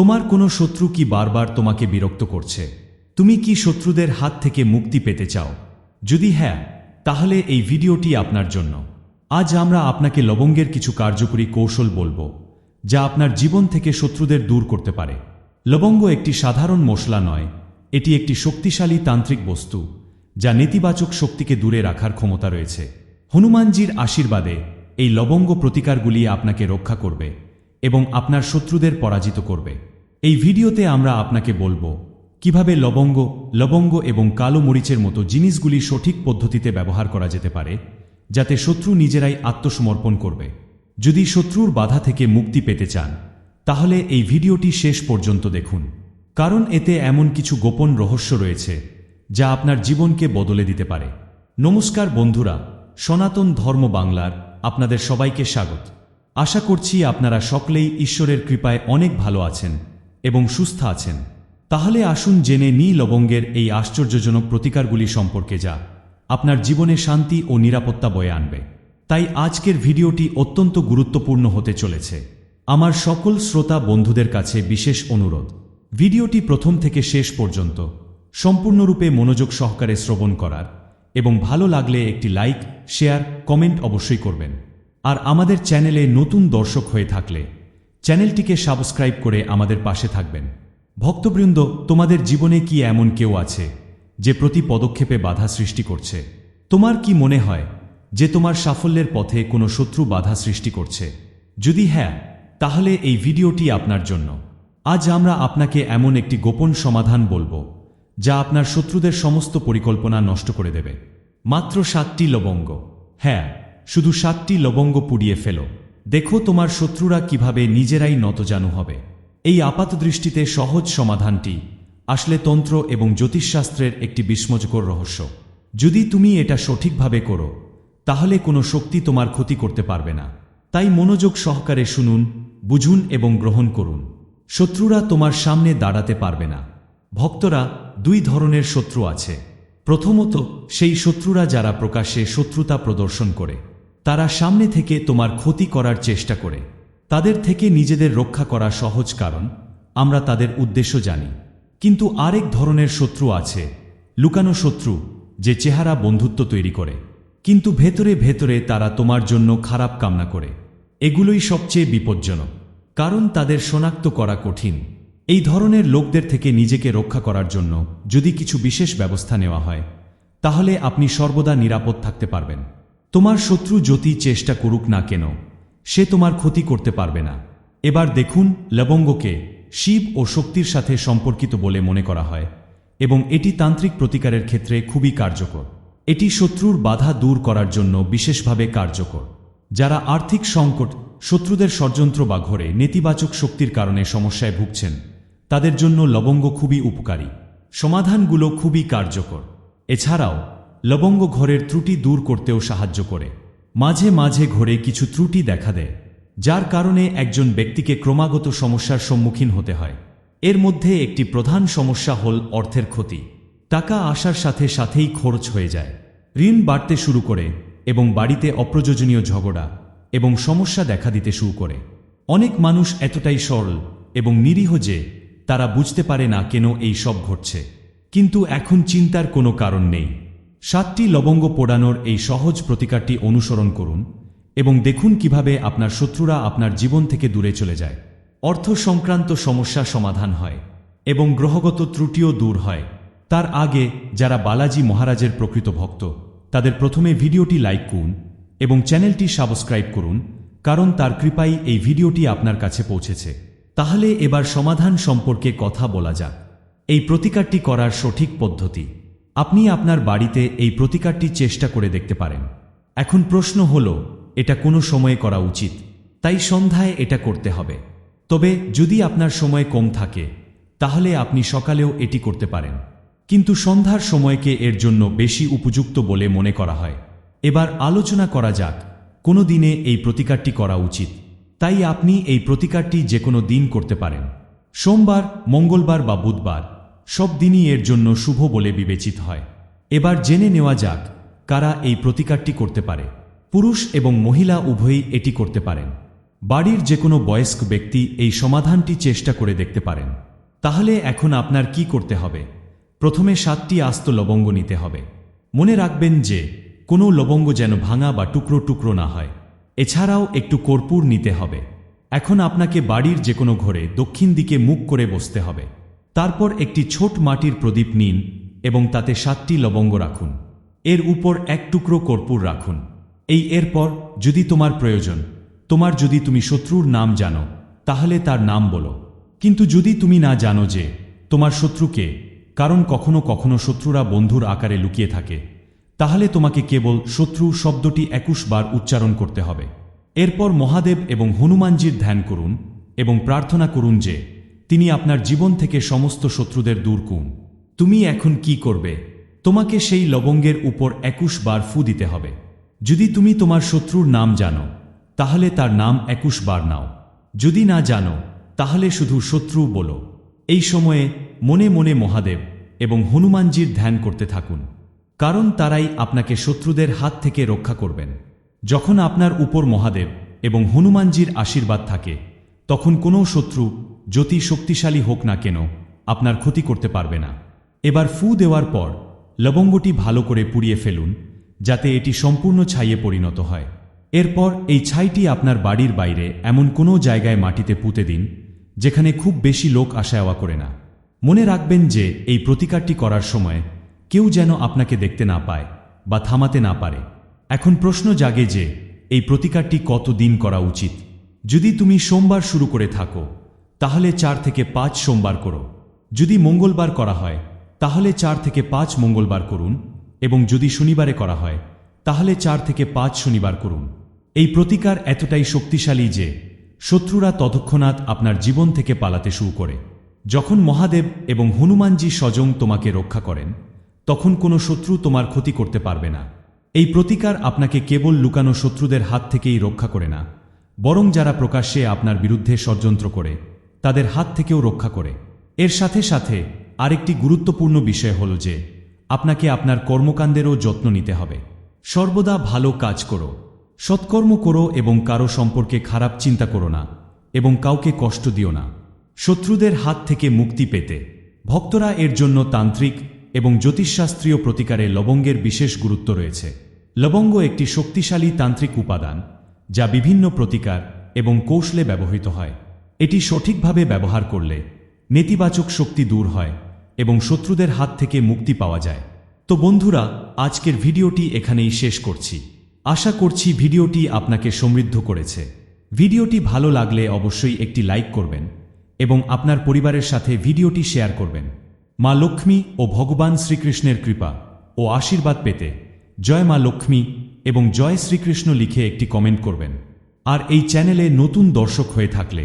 তোমার কোনো শত্রু কি বারবার তোমাকে বিরক্ত করছে? তুমি কি শত্রুদের হাত থেকে মুক্তি পেতে চাও? যদি হ্যাঁ তাহলে এই ভিডিওটি আপনার জন্য। আজ আমরা আপনাকে লবঙ্গের কিছু কার্যকরী কৌশল বলব, যা আপনার জীবন থেকে শত্রুদের দূর করতে পারে। লবঙ্গ একটি সাধারণ মশলা নয়, এটি একটি শক্তিশালী তান্ত্রিক বস্তু, যা নেতিবাচক শক্তিকে দূরে রাখার ক্ষমতা রয়েছে। হনুমানজির আশীর্বাদে এই লবঙ্গ প্রতিকারগুলি আপনাকে রক্ষা করবে এবং আপনার শত্রুদের পরাজিত করবে। এই ভিডিওতে আমরা আপনাকে বলব কীভাবে লবঙ্গ লবঙ্গ এবং কালো মরিচের মতো জিনিসগুলি সঠিক পদ্ধতিতে ব্যবহার করা যেতে পারে, যাতে শত্রু নিজেরাই আত্মসমর্পণ করবে। যদি শত্রুর বাধা থেকে মুক্তি পেতে চান, তাহলে এই ভিডিওটি শেষ পর্যন্ত দেখুন। কারণ এতে এমন কিছু গোপন রহস্য রয়েছে, যা আপনার জীবনকে বদলে দিতে পারে। নমস্কার বন্ধুরা, সনাতন ধর্ম বাংলার আপনাদের সবাইকে স্বাগত। আশা করছি আপনারা সকলেই ঈশ্বরের কৃপায় অনেক ভালো আছেন। এবং সুস্থ আছেন। তাহলে আসুন জেনে নি লবঙ্গের এই আশ্চর্যজনক প্রতিকারগুলি সম্পর্কে যা আপনার জীবনে শান্তি ও নিরাপত্তা বয়ে আনবে। তাই আজকের ভিডিওটি অত্যন্ত গুরুত্বপূর্ণ হতে চলেছে। আমার সকল শ্রোতা বন্ধুদের কাছে বিশেষ অনুরোধ। ভিডিওটি প্রথম থেকে শেষ পর্যন্ত সম্পূর্ণরূপে মনোযোগ সহকারে শ্রবণ করার এবং ভালো লাগলে একটি লাইক, শেয়ার, কমেন্ট অবশ্যই করবেন। আর আমাদের চ্যানেলে নতুন দর্শক হয়ে থাকলে চ্যানেলটিকে সাবস্ক্রাইব করে আমাদের পাশে থাকবেন। ভক্তবৃন্দ, তোমাদের জীবনে কি এমন কেউ আছে যে প্রতি পদক্ষেপে বাধা সৃষ্টি করছে? তোমার কি মনে হয় যে তোমার সাফল্যের পথে কোনো শত্রু বাধা সৃষ্টি করছে? যদি হ্যাঁ তাহলে এই ভিডিওটি আপনার জন্য। আজ আমরা আপনাকে এমন একটি গোপন সমাধান বলব, যা আপনার শত্রুদের সমস্ত পরিকল্পনা নষ্ট করে দেবে। মাত্র সাতটি লবঙ্গ। হ্যাঁ শুধু সাতটি লবঙ্গ পুড়িয়ে ফেলো। দেখো তোমার শত্রুরা কীভাবে নিজেরাই নতজানু হবে। এই আপাতদৃষ্টিতে সহজ সমাধানটি আসলে তন্ত্র এবং জ্যোতিষশাস্ত্রের একটি বিস্ময়কর রহস্য। যদি তুমি এটা সঠিকভাবে করো, তাহলে কোনো শক্তি তোমার ক্ষতি করতে পারবে না। তাই মনোযোগ সহকারে শুনুন, বুঝুন এবং গ্রহণ করুন। শত্রুরা তোমার সামনে দাঁড়াতে পারবে না। ভক্তরা দুই ধরনের শত্রু আছে। প্রথমত, সেই শত্রুরা যারা প্রকাশ্যে শত্রুতা প্রদর্শন করে। তারা সামনে থেকে তোমার ক্ষতি করার চেষ্টা করে। তাদের থেকে নিজেদের রক্ষা করা সহজ কারণ, আমরা তাদের উদ্দেশ্য জানি। কিন্তু আরেক ধরনের শত্রু আছে, লুকানো শত্রু, যে চেহারা বন্ধুত্ব তৈরি করে। কিন্তু ভেতরে ভেতরে তারা তোমার জন্য খারাপ কামনা করে। এগুলোই সবচেয়ে বিপজ্জনক, কারণ তাদের শনাক্ত করা কঠিন। এই ধরনের লোকদের থেকে নিজেকে রক্ষা করার জন্য যদি কিছু বিশেষ ব্যবস্থা নেওয়া হয়, তাহলে আপনি সর্বদা নিরাপদ থাকতে পারবেন। তোমার শত্রু যতই চেষ্টা করুক না কেন, সে তোমার ক্ষতি করতে পারবে না। এবার দেখুন লবঙ্গকে শিব ও শক্তির সাথে সম্পর্কিত বলে মনে করা হয়, এবং এটি তান্ত্রিক প্রতিকারের ক্ষেত্রে খুবই কার্যকর। এটি শত্রুর বাধা দূর করার জন্য বিশেষভাবে কার্যকর। যারা আর্থিক সংকট, শত্রুদের ষড়যন্ত্র বা ঘরে নেতিবাচক শক্তির কারণে সমস্যায় ভুগছেন, তাদের জন্য লবঙ্গ খুবই উপকারী। সমাধানগুলো খুবই কার্যকর। এছাড়াও লবঙ্গ ঘরের ত্রুটি দূর করতেও সাহায্য করে। মাঝে মাঝে ঘরে কিছু ত্রুটি দেখা দেয়, যার কারণে একজন ব্যক্তিকে ক্রমাগত সমস্যার সম্মুখীন হতে হয়। এর মধ্যে একটি প্রধান সমস্যা হল অর্থের ক্ষতি। টাকা আসার সাথে সাথেই খরচ হয়ে যায়। ঋণ বাড়তে শুরু করে এবং বাড়িতে অপ্রয়োজনীয় ঝগড়া এবং সমস্যা দেখা দিতে শুরু করে। অনেক মানুষ এতটাই সরল এবং নিরীহ যে তারা বুঝতে পারে না কেন এই সব ঘটছে। কিন্তু এখন চিন্তার কোনো কারণ নেই। সাতটি লবঙ্গ পোড়ানোর এই সহজ প্রতিকারটি অনুসরণ করুন এবং দেখুন কীভাবে আপনার শত্রুরা আপনার জীবন থেকে দূরে চলে যায়। অর্থ সংক্রান্ত সমস্যা সমাধান হয় এবং গ্রহগত ত্রুটিও দূর হয়। তার আগে যারা বালাজি মহারাজের প্রকৃত ভক্ত, তাদের প্রথমে ভিডিওটি লাইক করুন এবং চ্যানেলটি সাবস্ক্রাইব করুন, কারণ তার কৃপাই এই ভিডিওটি আপনার কাছে পৌঁছেছে। তাহলে এবার সমাধান সম্পর্কে কথা বলা যাক। এই প্রতিকারটি করার সঠিক পদ্ধতি। আপনি আপনার বাড়িতে এই প্রতিকারটি চেষ্টা করে দেখতে পারেন। এখন প্রশ্ন হল, এটা কোনো সময়ে করা উচিত। তাই সন্ধ্যায় এটা করতে হবে। তবে যদি আপনার সময় কম থাকে, তাহলে আপনি সকালেও এটি করতে পারেন। কিন্তু সন্ধ্যার সময়কে এর জন্য বেশি উপযুক্ত বলে মনে করা হয়। এবার আলোচনা করা যাক, কোনো দিনে এই প্রতিকারটি করা উচিত। তাই আপনি এই প্রতিকারটি যে কোনো দিন করতে পারেন। সোমবার, মঙ্গলবার বা বুধবার। সব দিনই এর জন্য শুভ বলে বিবেচিত হয়। এবার জেনে নেওয়া যাক কারা এই প্রতিকারটি করতে পারে। পুরুষ এবং মহিলা উভয়ই এটি করতে পারেন। বাড়ির যে কোনো বয়স্ক ব্যক্তি এই সমাধানটি চেষ্টা করে দেখতে পারেন। তাহলে এখন আপনার কি করতে হবে? প্রথমে সাতটি আস্ত লবঙ্গ নিতে হবে। মনে রাখবেন যে, কোনো লবঙ্গ যেন ভাঙা বা টুকরো টুকরো না হয়। এছাড়াও একটু কর্পূর নিতে হবে। এখন আপনাকে বাড়ির যে কোনো ঘরে দক্ষিণ দিকে মুখ করে বসতে হবে। তারপর একটি ছোট মাটির প্রদীপ নিন এবং তাতে সাতটি লবঙ্গ রাখুন। এর উপর এক টুকরো কর্পূর রাখুন। এই এরপর, যদি তোমার প্রয়োজন, তোমার যদি তুমি শত্রুর নাম জানো, তাহলে তার নাম বলো। কিন্তু যদি তুমি না জানো যে, তোমার শত্রুকে কারণ কখনো কখনো শত্রুরা বন্ধুর আকারে লুকিয়ে থাকে, তাহলে তোমাকে কেবল শত্রু শব্দটি একুশ বার উচ্চারণ করতে হবে। এরপর মহাদেব এবং হনুমানজির ধ্যান করুন এবং প্রার্থনা করুন যে তিনি আপনার জীবন থেকে সমস্ত শত্রুদের দূর করুন। তুমি এখন কি করবে? তোমাকে সেই লবঙ্গের উপর একুশ বার ফু দিতে হবে। যদি তুমি তোমার শত্রুর নাম জানো, তাহলে তার নাম একুশ বার নাও। যদি না জানো, তাহলে শুধু শত্রু বলো। এই সময়ে মনে মনে মহাদেব এবং হনুমানজির ধ্যান করতে থাকুন। কারণ তারাই আপনাকে শত্রুদের হাত থেকে রক্ষা করবেন। যখন আপনার উপর মহাদেব এবং হনুমানজির আশীর্বাদ থাকে, তখন কোনো শত্রু যতি শক্তিশালী হোক না কেন, আপনার ক্ষতি করতে পারবে না। এবার ফু দেওয়ার পর, লবঙ্গটি ভালো করে পুড়িয়ে ফেলুন, যাতে এটি সম্পূর্ণ ছাইয়ে পরিণত হয়। এরপর এই ছাইটি আপনার বাড়ির বাইরে এমন কোনো জায়গায় মাটিতে পুঁতে দিন, যেখানে খুব বেশি লোক আসা যাওয়া করে না। মনে রাখবেন যে এই প্রতিকারটি করার সময় কেউ যেন আপনাকে দেখতে না পায় বা থামাতে না পারে। এখন প্রশ্ন জাগে যে, এই প্রতিকারটি কত দিন করা উচিত? যদি তুমি সোমবার শুরু করে থাকো তাহলে চার থেকে পাঁচ সোমবার করো। যদি মঙ্গলবার করা হয়, তাহলে চার থেকে পাঁচ মঙ্গলবার করুন এবং যদি শনিবারে করা হয়, তাহলে চার থেকে পাঁচ শনিবার করুন। এই প্রতিকার এতটাই শক্তিশালী যে শত্রুরা ততক্ষণাৎ আপনার জীবন থেকে পালাতে শুরু করে। যখন মহাদেব এবং হনুমানজি স্বজং তোমাকে রক্ষা করেন, তখন কোনো শত্রু তোমার ক্ষতি করতে পারবে না। এই প্রতিকার আপনাকে কেবল লুকানো শত্রুদের হাত থেকেই রক্ষা করে না, বরং যারা প্রকাশ্যে আপনার বিরুদ্ধে ষড়যন্ত্র করে তাদের হাত থেকেও রক্ষা করে। এর সাথে সাথে আরেকটি গুরুত্বপূর্ণ বিষয় হল যে, আপনাকে আপনার কর্মকাণ্ডেরও যত্ন নিতে হবে। সর্বদা ভালো কাজ করো। সৎকর্ম করো এবং কারও সম্পর্কে খারাপ চিন্তা করো না এবং কাউকে কষ্ট দিও না। শত্রুদের হাত থেকে মুক্তি পেতে। ভক্তরা এর জন্য তান্ত্রিক এবং জ্যোতিষশাস্ত্রীয় প্রতিকারে লবঙ্গের বিশেষ গুরুত্ব রয়েছে। লবঙ্গ একটি শক্তিশালী তান্ত্রিক উপাদান যা বিভিন্ন প্রতিকার এবং কৌশলে ব্যবহৃত হয়। এটি সঠিকভাবে ব্যবহার করলে নেতিবাচক শক্তি দূর হয় এবং শত্রুদের হাত থেকে মুক্তি পাওয়া যায়। তো বন্ধুরা, আজকের ভিডিওটি এখানেই শেষ করছি। আশা করছি ভিডিওটি আপনাকে সমৃদ্ধ করেছে। ভিডিওটি ভালো লাগলে অবশ্যই একটি লাইক করবেন এবং আপনার পরিবারের সাথে ভিডিওটি শেয়ার করবেন। মা লক্ষ্মী ও ভগবান শ্রীকৃষ্ণের কৃপা ও আশীর্বাদ পেতে জয় মা লক্ষ্মী এবং জয় শ্রীকৃষ্ণ লিখে একটি কমেন্ট করবেন। আর এই চ্যানেলে নতুন দর্শক হয়ে থাকলে